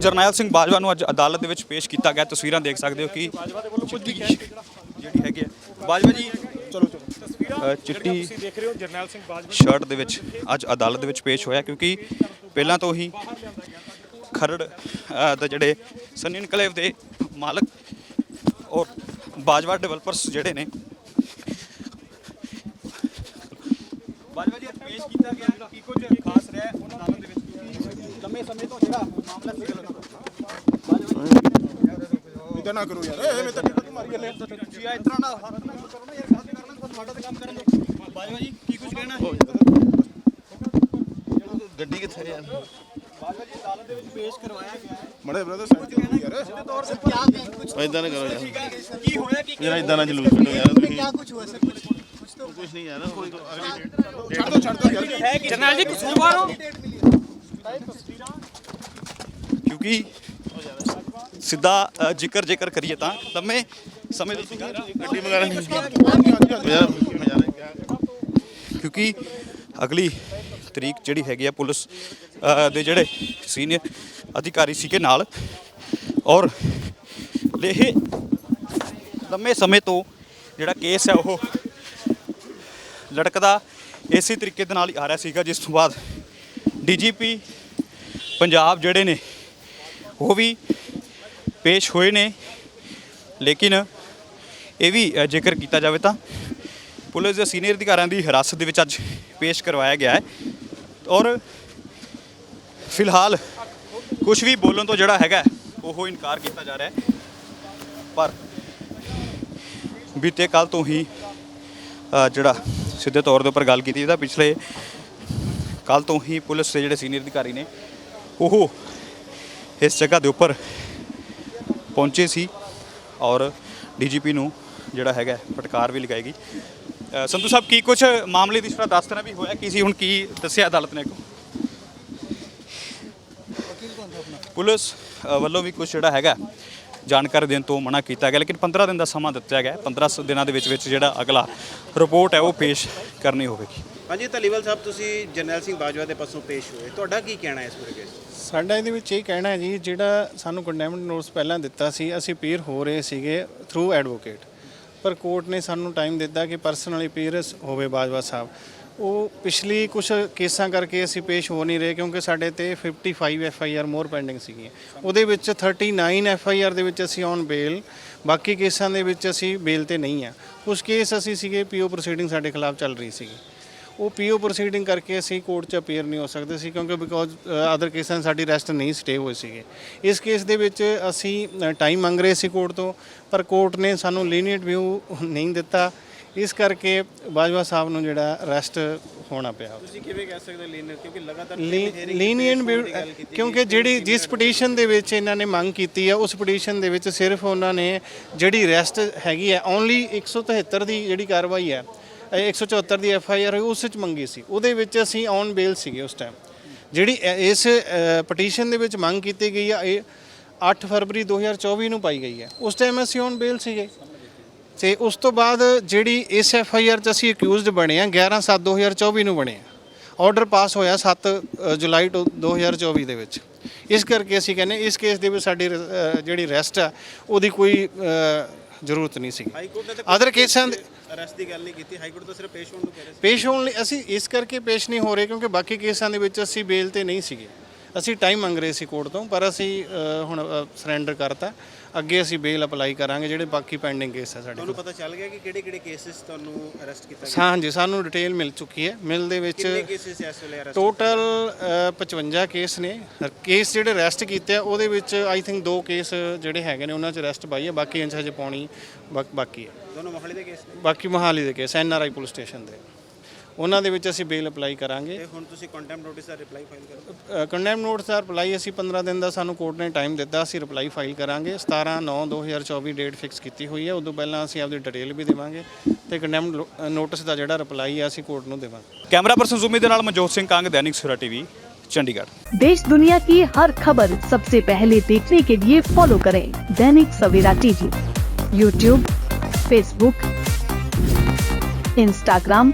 ਜਰਨੈਲ ਸਿੰਘ ਬਾਜਵਾ ਨੂੰ ਅੱਜ ਅਦਾਲਤ ਦੇ ਵਿੱਚ ਪੇਸ਼ ਕੀਤਾ ਗਿਆ। ਤਸਵੀਰਾਂ ਦੇਖ ਸਕਦੇ ਹੋ ਕਿ ਜਿਹੜੀ ਹੈਗੀ ਹੈ। ਬਾਜਵਾ ਜੀ ਚਲੋ ਚਲੋ। ਚਿੱਟੀ ਦੇਖ ਰਹੇ ਹੋ ਜਰਨੈਲ ਸਿੰਘ ਬਾਜਵਾ ਸ਼ਰਟ ਦੇ ਵਿੱਚ ਅੱਜ ਅਦਾਲਤ ਦੇ ਵਿੱਚ ਪੇਸ਼ ਹੋਇਆ ਕਿਉਂਕਿ ਪਹਿਲਾਂ ਤੋਂ ਹੀ ਖਰੜ ਦੇ ਜਿਹੜੇ ਸਨੀ ਇਨਕਲੇਵ ਦੇ ਮਾਲਕ ਔਰ ਬਾਜਵਾ ਡਿਵੈਲਪਰਸ ਜਿਹੜੇ ਨੇ ਬਾਜਵਾ ਜੀ ਪੇਸ਼ ਕੀਤਾ ਗਿਆ ਕਿ ਕੁਝ ਖਾਸ ਰਹਿ ਉਹਨਾਂ ਨਾਲ ਦੇ ਵਿੱਚ? ਲੰਮੇ ਸਮੇਂ ਤੋਂ ਜਿਹੜਾ ਮਾਮਲਾ ਸੀ ਗਲਤ ਇਦਾਂ ਨਾ ਕਰੋ ਯਾਰ। ਐਵੇਂ ਤਾਂ ਟਿਕਟ ਮਾਰੀ ਜਾਂਦੇ ਤੁਸੀਂ ਆ ਇਤਨਾ ਨਾ ਹੱਥ ਨਾ ਕਰੋ ਨਾ ਯਾਰ ਗੱਲ ਕਰਨਾ ਤੁਹਾਡਾ ਤੇ ਕੰਮ ਕਰਨ ਦੋ ਬਾਜਵਾ ਜੀ ਕੀ ਕੁਝ ਕਹਿਣਾ ਗੱਡੀ ਕਿੱਥੇ ਰਿਹਾ? ਬਾਜਵਾ ਜੀ ਅਦਾਲਤ ਦੇ ਵਿੱਚ ਪੇਸ਼ ਕਰਵਾਇਆ ਗਿਆ ਮੜੇ ਬ੍ਰਦਰ ਸਾਹਿਬ ਯਾਰ। ਸਿੱਧੇ ਤੌਰ ਤੇ ਕੀ ਕੁਝ ਇਦਾਂ ਨਾ ਕਰੋ ਯਾਰ। ਕੀ ਹੋਇਆ? ਕੀ ਯਾਰ ਇਦਾਂ ਨਾ ਜਲੂਸ ਕੱਢੋ ਯਾਰ ਤੁਸੀਂ। ਕੀ ਕੁਝ ਹੋਇਆ? ਸਰ ਕੁਝ ਕੁਝ ਨਹੀਂ ਯਾਰ ਕੋਈ ਛੱਡ ਦੋ ਛੱਡ ਦੋ ਯਾਰ ਜਰਨੈਲ ਜੀ ਕਸੂਰਵਾਰ ਹੋ ਕਿਉਂਕਿ ਸਿੱਧਾ ਜ਼ਿਕਰ ਜੇਕਰ ਕਰੀਏ ਤਾਂ ਲੰਮੇ ਸਮੇਂ ਤੋਂ ਗੱਡੀ ਵਗੈਰਾ ਨਹੀਂ ਕਿਉਂਕਿ ਅਗਲੀ ਤਰੀਕ ਜਿਹੜੀ ਹੈਗੀ ਆ ਪੁਲਿਸ ਦੇ ਜਿਹੜੇ ਸੀਨੀਅਰ ਅਧਿਕਾਰੀ ਸੀਗੇ ਨਾਲ ਔਰ ਇਹ ਲੰਮੇ ਸਮੇਂ ਤੋਂ ਜਿਹੜਾ ਕੇਸ ਹੈ ਉਹ ਲੜਕਦਾ ਇਸੇ ਤਰੀਕੇ ਦੇ ਨਾਲ ਹੀ ਆ ਰਿਹਾ ਸੀਗਾ ਜਿਸ ਤੋਂ ਬਾਅਦ ਡੀਜੀਪੀ ਪੰਜਾਬ ਜਿਹੜੇ ਨੇ ਉਹ ਵੀ ਪੇਸ਼ ਹੋਏ ਨੇ। ਲੇਕਿਨ ਇਹ ਵੀ ਅ, ਜੇਕਰ ਕੀਤਾ ਜਾਵੇ ਤਾਂ ਪੁਲਿਸ ਦੇ ਸੀਨੀਅਰ ਅਧਿਕਾਰੀਆਂ ਦੀ ਹਿਰਾਸਤ ਦੇ ਵਿੱਚ ਅੱਜ ਪੇਸ਼ ਕਰਵਾਇਆ ਗਿਆ ਹੈ। ਔਰ ਫਿਲਹਾਲ ਕੁਝ ਵੀ ਬੋਲਣ ਤੋਂ ਜਿਹੜਾ ਹੈਗਾ ਉਹ ਇਨਕਾਰ ਕੀਤਾ ਜਾ ਰਿਹਾ ਹੈ। ਪਰ ਬੀਤੇ ਕੱਲ ਤੋਂ ਹੀ ਜਿਹੜਾ ਸਿੱਧੇ ਤੌਰ ਦੇ ਉੱਪਰ ਗੱਲ ਕੀਤੀ ਤਾਂ ਪਿਛਲੇ ਕੱਲ ਤੋਂ ਹੀ ਪੁਲਿਸ ਦੇ ਜਿਹੜੇ ਸੀਨੀਅਰ ਅਧਿਕਾਰੀ ਨੇ ਉਹ ਇਸ ਜਗ੍ਹਾ ਦੇ ਉੱਪਰ ਪਹੁੰਚੇ ਸੀ ਔਰ ਡੀਜੀਪੀ ਨੂੰ ਜਿਹੜਾ ਹੈਗਾ ਫਟਕਾਰ ਵੀ ਲਗਾਏਗੀ ਸੰਧੂ ਸਾਹਿਬ ਕੀ ਕੁਝ ਮਾਮਲੇ ਦੀ ਥੋੜਾ ਦੱਸ ਦੇਣਾ ਵੀ ਹੋਇਆ? ਕੀ ਸੀ ਹੁਣ ਕੀ ਦੱਸਿਆ ਅਦਾਲਤ ਨੇ ਪੁਲਿਸ ਵੱਲੋਂ ਵੀ ਕੁਝ ਜਿਹੜਾ ਹੈਗਾ ਜਾਣਕਾਰੀ ਦੇਣ ਤੋਂ ਮਨਾ ਕੀਤਾ ਗਿਆ। ਲੇਕਿਨ 15 ਦਿਨ ਦਾ ਸਮਾਂ ਦਿੱਤਾ ਗਿਆ। ਹੈ। 15 ਦਿਨਾਂ ਦੇ ਵਿੱਚ ਵਿੱਚ ਜਿਹੜਾ ਅਗਲਾ ਰਿਪੋਰਟ ਹੈ ਉਹ ਪੇਸ਼ ਕਰਨੀ ਹੋਵੇਗੀ। ਹਾਂਜੀ ਧਲੀਵਾਲ ਸਾਹਿਬ ਤੁਸੀਂ ਜਰਨੈਲ ਸਿੰਘ ਬਾਜਵਾ ਦੇ ਪਾਸੋਂ ਪੇਸ਼ ਹੋਏ। ਤੁਹਾਡਾ ਕੀ ਕਹਿਣਾ ਹੈ ਇਸ ਬਾਰੇ? ਸਾਡਾ ਇਹਦੇ ਵਿੱਚ ਇਹ ਕਹਿਣਾ ਹੈ ਜੀ ਜਿਹੜਾ ਸਾਨੂੰ ਕੰਡੈਮਡ ਨੋਟਿਸ ਪਹਿਲਾਂ ਦਿੱਤਾ ਸੀ ਅਸੀਂ ਪੀਰ ਹੋ ਰਹੇ ਸੀਗੇ ਥਰੂ ਐਡਵੋਕੇਟ ਪਰ ਕੋਰਟ ਨੇ ਸਾਨੂੰ ਟਾਈਮ ਦਿੱਤਾ ਕਿ ਪਰਸਨਲੀ ਪੀਰ ਹੋਵੇ ਬਾਜਵਾ ਸਾਹਿਬ। ਉਹ ਪਿਛਲੀ ਕੁਝ ਕੇਸਾਂ ਕਰਕੇ ਅਸੀਂ ਪੇਸ਼ ਹੋ ਨਹੀਂ ਰਹੇ ਕਿਉਂਕਿ ਸਾਡੇ ਤੇ 55 F I R more pending ਸੀਗੀਆਂ। ਉਹਦੇ ਵਿੱਚ 39 ਐਫ ਆਈ ਆਰ ਦੇ ਵਿੱਚ ਅਸੀਂ ਔਨ ਬੇਲ ਬਾਕੀ ਕੇਸਾਂ ਦੇ ਵਿੱਚ ਅਸੀਂ ਬੇਲ ਤੇ ਨਹੀਂ ਆ। ਕੁਝ ਕੇਸ ਅਸੀਂ ਸੀਗੇ ਪੀਓ ਪ੍ਰੋਸੀਡਿੰਗ ਸਾਡੇ ਖਿਲਾਫ ਚੱਲ ਰਹੀ ਸੀਗੀ। ਉਹ ਪੀਓ ਪ੍ਰੋਸੀਡਿੰਗ ਕਰਕੇ ਅਸੀਂ ਕੋਰਟ 'ਚ ਅਪੀਅਰ ਨਹੀਂ ਹੋ ਸਕਦੇ ਸੀ ਕਿਉਂਕਿ ਬਿਕੋਜ਼ ਅਦਰ ਕੇਸਾਂ ਸਾਡੀ ਰੈਸਟ ਨਹੀਂ ਸਟੇ ਹੋਏ ਸੀਗੇ। ਇਸ ਕੇਸ ਦੇ ਵਿੱਚ ਅਸੀਂ ਟਾਈਮ ਮੰਗ ਰਹੇ ਸੀ ਕੋਰਟ ਤੋਂ, ਪਰ ਕੋਰਟ ਨੇ ਸਾਨੂੰ ਲੀਨੀਅੰਟ ਵਿਊ ਨਹੀਂ ਦਿੱਤਾ। ਇਸ ਕਰਕੇ ਬਾਜਵਾ ਸਾਹਿਬ ਨੂੰ ਜਿਹੜਾ ਰੈਸਟ ਹੋਣਾ ਪਿਆ। ਤੁਸੀਂ ਕਿਵੇਂ ਕਹਿ ਸਕਦੇ ਲੀਨਰ ਕਿਉਂਕਿ ਲਗਾਤਾਰ ਲੀਨੀਅੰਟ ਕਿਉਂਕਿ ਜਿਹੜੀ ਜਿਸ ਪਟੀਸ਼ਨ ਦੇ ਵਿੱਚ ਇਹਨਾਂ ਨੇ ਮੰਗ ਕੀਤੀ ਹੈ ਉਸ ਪਟੀਸ਼ਨ ਦੇ ਵਿੱਚ ਸਿਰਫ ਉਹਨਾਂ ਨੇ ਜਿਹੜੀ ਰੈਸਟ ਹੈਗੀ ਹੈ ਓਨਲੀ 173 ਦੀ ਜਿਹੜੀ ਕਾਰਵਾਈ ਹੈ ਇਹ 174 ਦੀ ਐਫ ਆਈ ਆਰ ਉਸ ਵਿੱਚ ਮੰਗੀ ਸੀ। ਉਹਦੇ ਵਿੱਚ ਅਸੀਂ ਔਨ ਬੇਲ ਸੀਗੇ ਉਸ ਟਾਈਮ ਜਿਹੜੀ ਇਸ ਪਟੀਸ਼ਨ ਦੇ ਵਿੱਚ ਮੰਗ ਕੀਤੀ ਗਈ ਆ ਇਹ 8 ਫਰਵਰੀ 2024 ਨੂੰ ਪਾਈ ਗਈ ਹੈ। ਉਸ ਟਾਈਮ ਅਸੀਂ ਔਨ ਬੇਲ ਸੀਗੇ। ਤੇ ਉਸ ਤੋਂ ਬਾਅਦ ਜਿਹੜੀ ਇਸ ਐਫ ਆਈ ਆਰ ਚ ਅਸੀਂ ਅਕਿਊਜ਼ਡ ਬਣੇ ਆ 11 7 2024 ਨੂੰ ਬਣੇ ਆ ਆਰਡਰ ਪਾਸ ਹੋਇਆ 7 ਅ, ਜੁਲਾਈ ਤੋਂ 2024 ਦੇ ਵਿੱਚ। ਇਸ ਕਰਕੇ ਅਸੀਂ ਕਹਿੰਦੇ ਇਸ ਕੇਸ ਦੇ ਵਿੱਚ ਸਾਡੀ ਜਿਹੜੀ ਰੈਸਟ ਆ ਉਹਦੀ ਕੋਈ ਜ਼ਰੂਰਤ ਨਹੀਂ ਸੀ ਅਦਰ ਕੇਸਾਂ ਦੇ ਅਰੈਸਟ ਦੀ ਗੱਲ ਨਹੀਂ ਕੀਤੀ। ਹਾਈ ਕੋਰਟ ਤਾਂ ਸਿਰਫ ਪੇਸ਼ ਹੋਣ ਨੂੰ ਕਹਿ ਰਿਹਾ ਪੇਸ਼ ਹੋਣ ਲਈ ਅਸੀਂ ਇਸ ਕਰਕੇ ਪੇਸ਼ ਨਹੀਂ ਹੋ ਰਹੇ ਕਿਉਂਕਿ ਬਾਕੀ ਕੇਸਾਂ ਦੇ ਵਿੱਚ ਅਸੀਂ ਬੇਲ ਤੇ ਨਹੀਂ ਸੀਗੇ। ਅਸੀਂ ਟਾਈਮ ਮੰਗ ਰਹੇ ਸੀ ਕੋਰਟ ਤੋਂ ਪਰ ਅਸੀਂ ਅ, ਹੁਣ ਸਰੈਂਡਰ ਕਰਤਾ। ਅੱਗੇ ਅਸੀਂ ਬੇਲ ਅਪਲਾਈ ਕਰਾਂਗੇ ਜਿਹੜੇ ਬਾਕੀ ਪੈਂਡਿੰਗ ਕੇਸ ਹੈ ਸਾਡੇ ਤੁਹਾਨੂੰ ਪਤਾ ਚੱਲ ਗਿਆ ਕਿ ਕਿਹੜੇ ਕਿਹੜੇ ਕੇਸਿਸ ਤੁਹਾਨੂੰ ਅਰੈਸਟ ਕੀਤਾ ਗਿਆ? ਹਾਂਜੀ ਸਾਨੂੰ ਡਿਟੇਲ ਮਿਲ ਚੁੱਕੀ ਹੈ। ਮਿਲ ਦੇ ਵਿੱਚ ਕਿੰਨੇ ਕੇਸਿਸ ਇਸ ਵੇਲੇ ਅਰੈਸਟ ਟੋਟਲ 55 ਕੇਸ ਨੇ। ਕੇਸ ਜਿਹੜੇ ਅਰੈਸਟ ਕੀਤੇ ਆ ਉਹਦੇ ਵਿੱਚ ਆਈ ਥਿੰਕ ਦੋ ਕੇਸ ਜਿਹੜੇ ਹੈਗੇ ਨੇ ਉਹਨਾਂ 'ਚ ਅਰੈਸਟ ਪਾਈ ਹੈ ਬਾਕੀ ਇੰਚ ਹਜੇ ਪਾਉਣੀ ਬਾਕੀ ਹੈ। ਦੋਨੋਂ ਮੋਹਾਲੀ ਦੇ ਕੇਸ ਨੇ? ਬਾਕੀ ਮੋਹਾਲੀ ਦੇ case N R I police station ਦੇ। ਉਹਨਾਂ ਦੇ ਵਿੱਚ ਅਸੀਂ ਬੇਲ ਅਪਲਾਈ ਕਰਾਂਗੇ ਤੇ ਹੁਣ ਤੁਸੀਂ ਕੰਟੈਂਪਟ ਨੋਟਿਸ ਦਾ ਰਿਪਲਾਈ ਫਾਈਲ ਕਰੋ ਕੰਡੈਮ ਨੋਟਿਸ ਦਾ ਰਿਪਲਾਈ ਅਸੀਂ 15 ਦਿਨ ਦਾ ਸਾਨੂੰ ਕੋਰਟ ਨੇ ਟਾਈਮ ਦਿੱਤਾ ਅਸੀਂ ਰਿਪਲਾਈ ਫਾਈਲ ਕਰਾਂਗੇ 17 9 2024 ਡੇਟ ਫਿਕਸ ਕੀਤੀ ਹੋਈ ਹੈ ਉਦੋਂ ਪਹਿਲਾਂ ਅਸੀਂ ਆਪਦੀ ਡਿਟੇਲ ਵੀ ਦੇਵਾਂਗੇ ਤੇ ਕੰਡੈਮ ਨੋਟਿਸ ਦਾ ਜਿਹੜਾ ਰਿਪਲਾਈ ਹੈ ਅਸੀਂ ਕੋਰਟ ਨੂੰ ਦੇਵਾਂਗੇ ਕੈਮਰਾ ਪਰਸਨ ਜ਼ੂਮੀ ਦੇ ਨਾਲ ਮਨਜੋਤ ਸਿੰਘ ਕੰਗ ਦੈਨਿਕ ਸਵੇਰਾ ਟੀਵੀ ਚੰਡੀਗੜ੍ਹ देश दुनिया की हर खबर सबसे पहले देखने के लिए फॉलो करें Dainik Savera TV YouTube Facebook Instagram